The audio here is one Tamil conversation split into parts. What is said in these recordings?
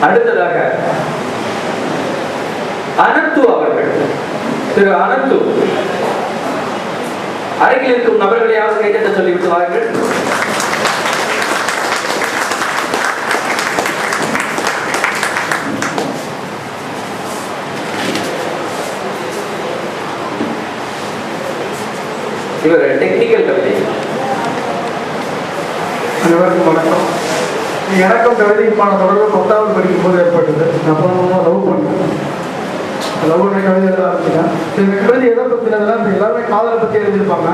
அடுத்ததாக அனந்து அவர்கள். திரு அனந்து அருகில் இருக்கும் யாரும் கைதட்ட சொல்லிவிட்டு வாருங்கள். இவர் டெக்னிக்கல் கவிதை. அனைவருக்கும் வணக்கம். எனக்கும் கவிதைக்குமான தொடர்பு பத்தாவது போது ஏற்பட்டது. அப்புறம் லவ் பண்ணேன். லவ் பண்ண கவிதை எழுத ஆரம்பிச்சேன் இந்த கவிதை எதை பற்றினதுனா இப்போ எல்லாருமே காதலை பற்றி எழுதியிருப்பாங்க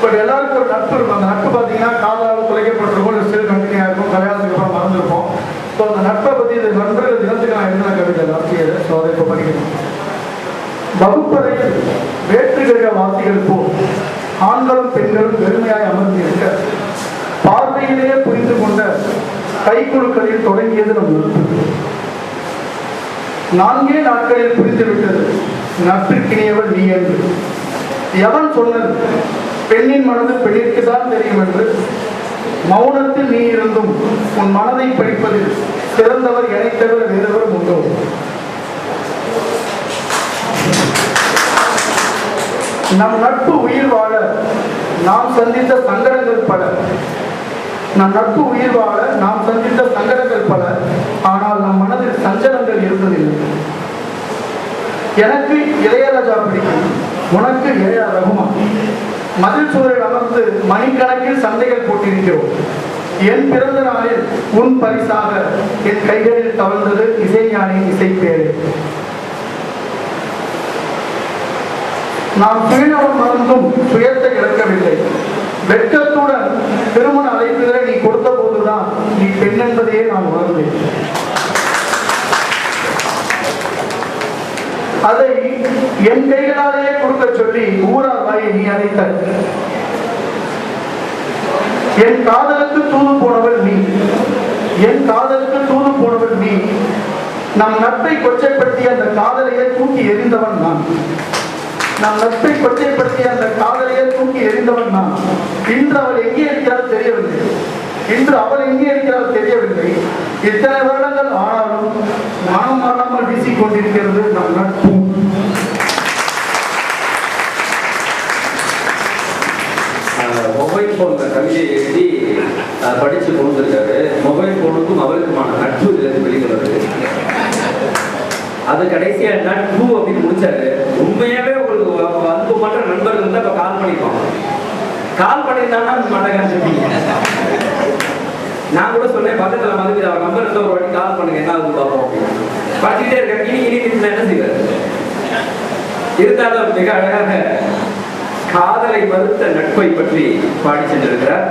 பட் எல்லாருக்கும் ஒரு நட்பு இருக்கும். அந்த நட்பு பார்த்தீங்கன்னா காதலால் குலைக்கப்பட்டிருக்கும் ஒரு ஸ்டில் கண்டினியூ இருக்கும் கல்யாணத்துக்கு அப்புறம் மறந்துருப்போம். ஸோ அந்த நட்பை பற்றி இது நண்பர்கள் தினத்துக்கு நான் எழுதின கவிதை ஆசிரியர் ஸோ அதை இப்போ படிக்கணும் வகுப்பறையில் வேற்றுகிற வாசிகள் போல் ஆண்களும் பெண்களும் பெருமையாய் அமர்ந்திருக்க பார்வையிலேயே புரிந்து கொண்ட கைக்குழுக்களில் தொடங்கியது நம் நான்கே நாட்களில் புரிந்துவிட்டது. நட்பிற்கினியவள் நீ என்று. எவன் சொன்னது? பெண்ணின் மனது பெண்ணிற்கு தான் தெரியும் என்று. மௌனத்தில் நீ இருந்தும் உன் மனதை படிப்பதில் சிறந்தவர் இணைத்தவர் தவிர உண்டோ? நம் நட்பு உயிர் வாழ நாம் சந்தித்த சங்கடங்கள் பல. நம் நட்பு உயிர் வாழ நாம் சந்தித்த சங்கடங்கள் பல. எனக்கு இளையராஜா பிடிக்கும். உனக்கு இளையா ரகுமான் மதில் சுவரில் அமர்ந்து மணிக்கணக்கில் சந்தைகள் போட்டிருக்கிறோம். என் பிறந்த நாளில் உன் பரிசாக என் கைகளில் தவழ்ந்தது இசைஞானியின் இசைப்பேரு. நாம் சுயநலம் மறந்தும் சுயத்தை இழக்கவில்லை. வெட்கத்துடன் திருமண அழைப்புகளை நீ கொடுத்த போதுதான் நீ பெண் என்பதையே நான் உணர்ந்தேன். அதை என் கைகளாலேயே கொடுக்க சொல்லி ஊரார் வாயை நீ அழைத்த என் காதலுக்கு தூது போனவள் நீ. என் காதலுக்கு தூது போனவள் நீ. நம் நட்பை கொச்சைப்படுத்திய அந்த காதலையே தூக்கி எறிந்தவன் நான். நம் நட்பை கொச்சைப்படுத்திய அந்த காதலையே தூக்கி எறிந்தவன் நான். இன்று அவள் எங்கே இருக்கிறாள் தெரியவில்லை. இன்று அவள் எங்கே இருக்கிறாள் தெரியவில்லை. இத்தனை வருடங்கள் ஆனாலும் நானும் மாறாமல் வீசிக் கொண்டிருக்கிறது நம் நட்பு. மொபைல் கவிதையை எழுதி அஹ், படிச்சு கொடுத்துருக்காரு மொபைல் போனுக்கும் அவருக்குமான நட்பு இதுல வெளிவருது. அது கடைசியா நட்பு அப்படின்னு முடிச்சாரு. உண்மையாவே ஒரு அன்பு மற்ற நண்பர்கள் இருந்தா இப்ப கால் பண்ணிருப்பாங்க கால் பண்ணியிருந்தாங்கன்னா மண்டகாச்சிருப்பீங்க நான் கூட சொன்னேன் பக்கத்துல வந்து அவர் நம்பர் இருந்தா ஒரு வாட்டி கால் பண்ணுங்க என்ன ஆகுது பார்ப்போம் அப்படின்னு. படிச்சுட்டே இருக்கேன் இனி இனி என்ன செய்வாரு? இருந்தாலும் மிக அழகாக காதலை மறுத்த நட்பை பற்றி பாடி சென்றிருக்கிறார்.